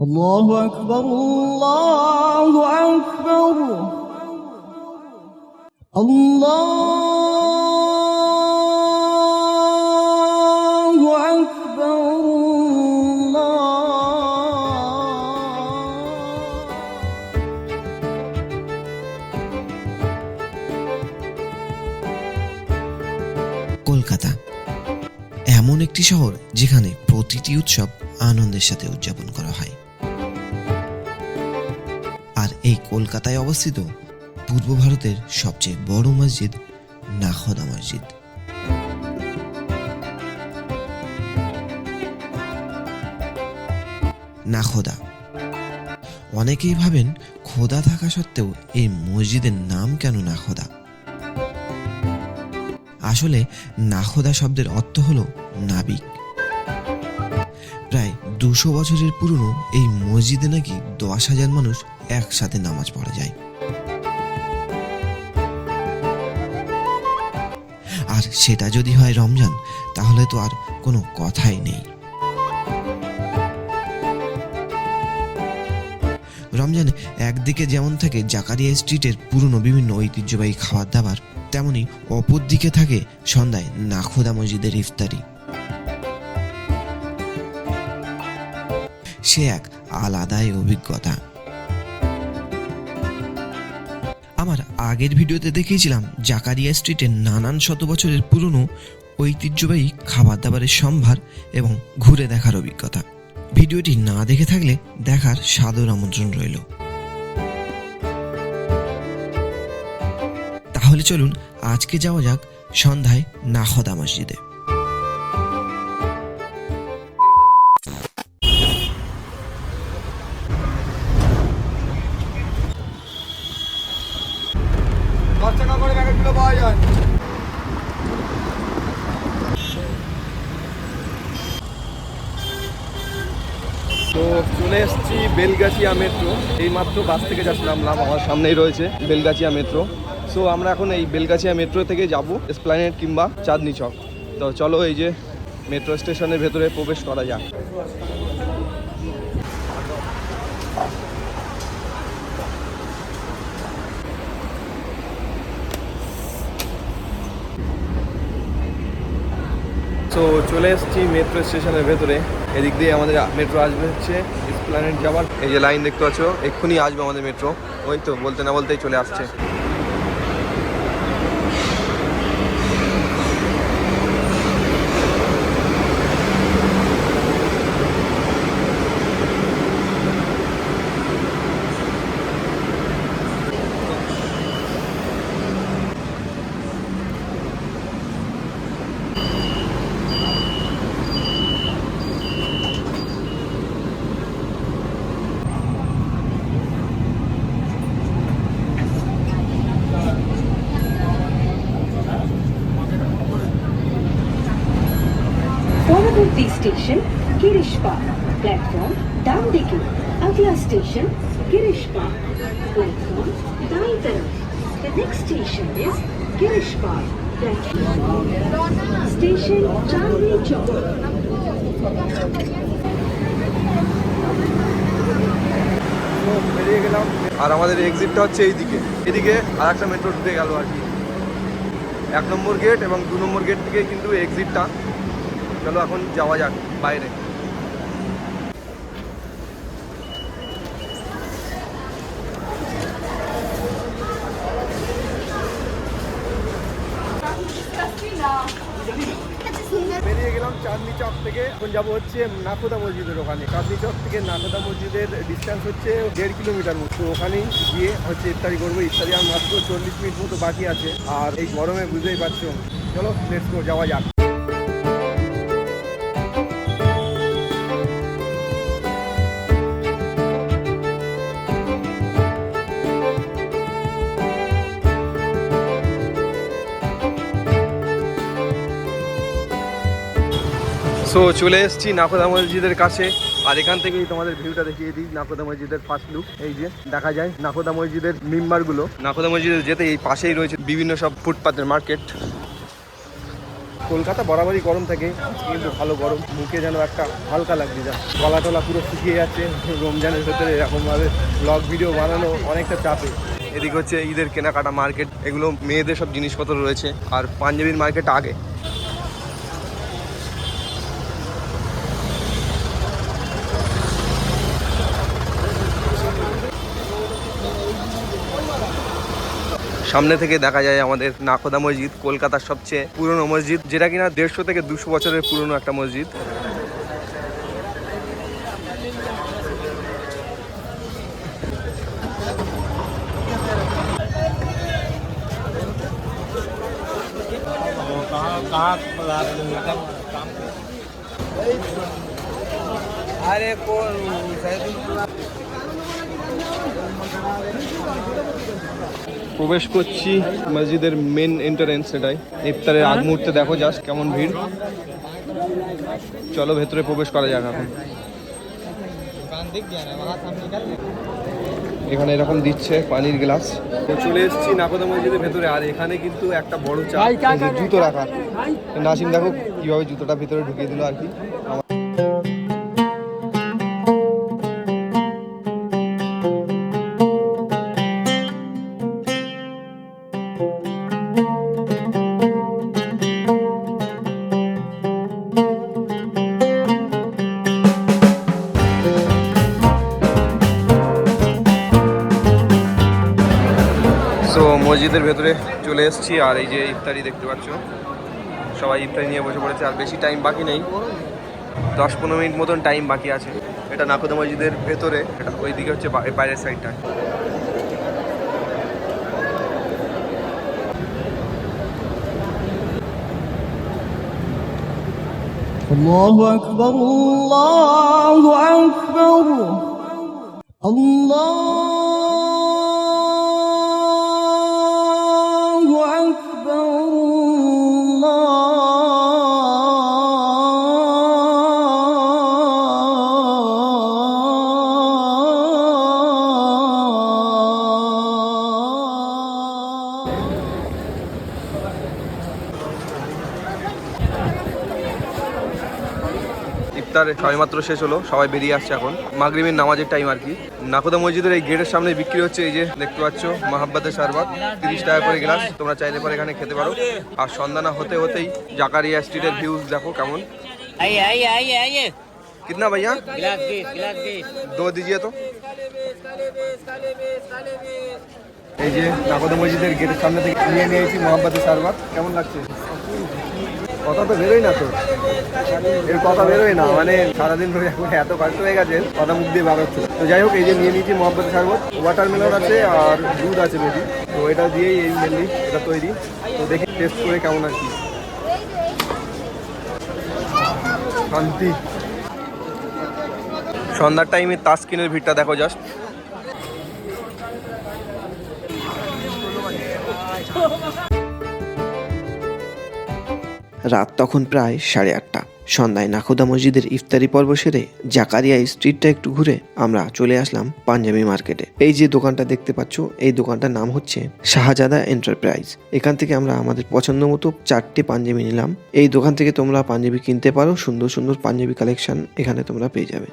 الله أكبر الله أكبر الله أكبر الله কলকাতা এমন একটি শহর যেখানে প্রতিটি উৎসব আনন্দের সাথে উদযাপন করা হয় আর এই কলকাতায় অবস্থিত পূর্ব ভারতের সবচেয়ে বড় মসজিদ নাখদা মসজিদ। নাখোদা। অনেকেই ভাবেন খোদা থাকা সত্ত্বেও এই মসজিদের নাম কেন নাখোদা? আসলে নাখোদা শব্দের অর্থ হলো নাবিক। প্রায় দুশো বছরের পুরনো এই মসজিদে নাকি দশ হাজার মানুষ একসাথে নামাজ পড়া যায় আর সেটা যদি হয় রমজান, তাহলে তো আর কোনো কথাই নেই। রমজানে একদিকে যেমন থাকে জাকারিয়া স্ট্রিটের পুরনো বিভিন্ন ঐতিহ্যবাহী খাবার দাবার তেমনি অপর দিকে থাকে সন্ধ্যায় নাখোদা মসজিদের ইফতারি। সে এক আলাদাই অভিজ্ঞতা। আমার আগের ভিডিওতে দেখিয়েছিলাম জাকারিয়া স্ট্রিটের নানান শত বছরের পুরনো ঐতিহ্যবাহী খাবার দাবারের সম্ভার এবং ঘুরে দেখার অভিজ্ঞতা। ভিডিওটি না দেখে থাকলে দেখার সাদর আমন্ত্রণ রইল। তাহলে চলুন আজকে যাওয়া যাক সন্ধ্যায় নাখদা মসজিদে। বেলগাছিয়া মেট্রো এই মাত্র বাস থেকে যাচ্ছি নামলাম আমার সামনেই রয়েছে বেলগাছিয়া মেট্রো সো আমরা এখন এই বেলগাছিয়া মেট্রো থেকে যাব এসপ্ল্যানেট কিংবা চাঁদনি চক। তো চলো এই যে মেট্রো স্টেশনের ভেতরে প্রবেশ করা যাক। তো চলে এসেছি মেট্রো স্টেশনের ভেতরে। এদিক দিয়ে আমাদের মেট্রো আসবে হচ্ছে এসপ্ল্যানেট যাওয়ার। এই যে লাইন দেখতে পাচ্ছ, এক্ষুনি আসবে আমাদের মেট্রো ওই তো, বলতে না বলতেই চলে আসছে। পরবর্তী স্টেশন গিরিশপাড় প্ল্যাটফর্ম, ডান দিকে, আগলা স্টেশন, গিরিশ প্ল্যাটফর্ম তরফ the next station is Girish Park station Chandni Chowk বেরিয়ে গেলাম আর আমাদের এক্সিটটা হচ্ছে এইদিকে। এদিকে আর একটা মেট্রো ঢুকে গেল আর কি। এক নম্বর গেট এবং দু নম্বর গেট থেকে কিন্তু এক্সিটটা চলো এখন যাওয়া যাক বাইরে। বেরিয়ে গেলাম চাঁদনি চক থেকে। এখন যাব হচ্ছে নাখোদা মসজিদের ওখানে। চাঁদনি চক থেকে নাখোদা মসজিদের ডিস্টেন্স হচ্ছে দেড় কিলোমিটার মতো। ওখানেই গিয়ে হচ্ছে ইফতারি করব। ইফতারি আর মাত্র চল্লিশ মিনিট মতো বাকি আছে। আর এই গরমে বুঝতেই পারছ। চলো লেটস গো যাওয়া যাক। সো চলে এসেছি নাকোদা মসজিদের কাছে। আর এখান থেকেই তোমাদের ভিউটা দেখিয়ে দিই, নাকোদা মসজিদের ফার্স্ট লুক এই যে, দেখা যায় নাকোদা মসজিদের মেম্বারগুলো নাকোদা মসজিদের যেতে এই পাশেই রয়েছে বিভিন্ন সব ফুটপাতের মার্কেট কলকাতা বরাবরই গরম থাকে, কিন্তু ভালো গরম। মুখে যেন একটা হালকা লাগছে, যা গলা টলা পুরো শুকিয়ে যাচ্ছে। রমজানের ভেতরে এরকমভাবে ব্লগ ভিডিও বানানো অনেকটা চাপে। এদিকে হচ্ছে ঈদের কেনাকাটা মার্কেট এগুলো মেয়েদের সব জিনিসপত্র রয়েছে। আর পাঞ্জাবির মার্কেট আগে। সামনে থেকে দেখা যায় আমাদের নাকোদা মসজিদ, কলকাতার সবচেয়ে পুরনো মসজিদ, যেটা কিনা দেড়শো থেকে দুশো বছরের পুরনো একটা মসজিদ। প্রবেশ করছি মসজিদের মেন এন্টারেন্স এটাই। ইফতারের আগ মুহূর্তে দেখো জাস্ট কেমন ভিড়। চলো ভেতরে প্রবেশ করা যাক এখন। এখানে এরকম দিচ্ছে পানির গ্লাস। তো চলে এসেছি নাকোদা মসজিদের ভেতরে। আর এখানে কিন্তু একটা বড় চা জুতো রাখা। নাসিম, দেখো কীভাবে জুতোটা ভেতরে ঢুকিয়ে দিল আর কি। আমার- সো মসজিদের ভেতরে চলে এসেছি আর এই যে ইফতারি দেখতে পাচ্ছ সবাই ইফতারি নিয়ে বসে পড়েছে আর বেশি টাইম বাকি নেই দশ পনেরো মিনিট মতন টাইম বাকি আছে এটা নাকোদা মসজিদের ভেতরে এটা ওইদিকে হচ্ছে বা- বাইরের সাইডটা الله أكبر الله أكبر الله ইফতার মাত্র শেষ হলো সবাই বেরিয়ে আসছে এখন। মাগরিমের নামাজের টাইম আর কি। নাকুদা মসজিদের এই গেটের সামনে বিক্রি হচ্ছে এই যে দেখতে পাচ্ছ মাহাব্বাতের সারবাত। তিরিশ টাকা করে গ্লাস তোমরা চাইলে পরে এখানে খেতে পারো। আর সন্ধানা হতে হতেই জাকারিয়া স্ট্রিটের ভিউজ দেখো কেমন। কিতনা ভাইয়া? দো দিজিয়ে তো। এই যে নাকুদা মসজিদের গেটের সামনে থেকে নিয়ে নিয়েছি মোহাম্মদের সারবাত। কেমন লাগছে? কথা তো বেরোয় না তো। এর কথা বেরোয় না মানে সারাদিন ধরে এখন এত কষ্ট হয়ে গেছে কথা মুখ দিয়ে বার হচ্ছে তো যাই হোক, এই যে নিয়ে নিয়েছি মোহাম্মদের শারবত ওয়াটারমেলন আছে আর দুধ আছে বেশি তো এটা দিয়েই এই মেনলি এটা তৈরি। তো দেখি টেস্ট করে কেমন আর কি। শান্তি। সন্ধ্যার টাইমে তাস্কিনের ভিড়টা দেখো জাস্ট রাত তখন প্রায় সাড়ে আটটা। সন্ধ্যায় নাখোদা মসজিদের ইফতারি পর্ব সেরে জাকারিয়া স্ট্রিটটা একটু ঘুরে আমরা চলে আসলাম পাঞ্জাবি মার্কেটে। এই যে দোকানটা দেখতে পাচ্ছ, এই দোকানটার নাম হচ্ছে শাহজাদা এন্টারপ্রাইজ। এখান থেকে আমরা আমাদের পছন্দ মতো চারটে পাঞ্জাবি নিলাম। এই দোকান থেকে তোমরা পাঞ্জাবি কিনতে পারো, সুন্দর সুন্দর পাঞ্জাবি কালেকশন এখানে তোমরা পেয়ে যাবে।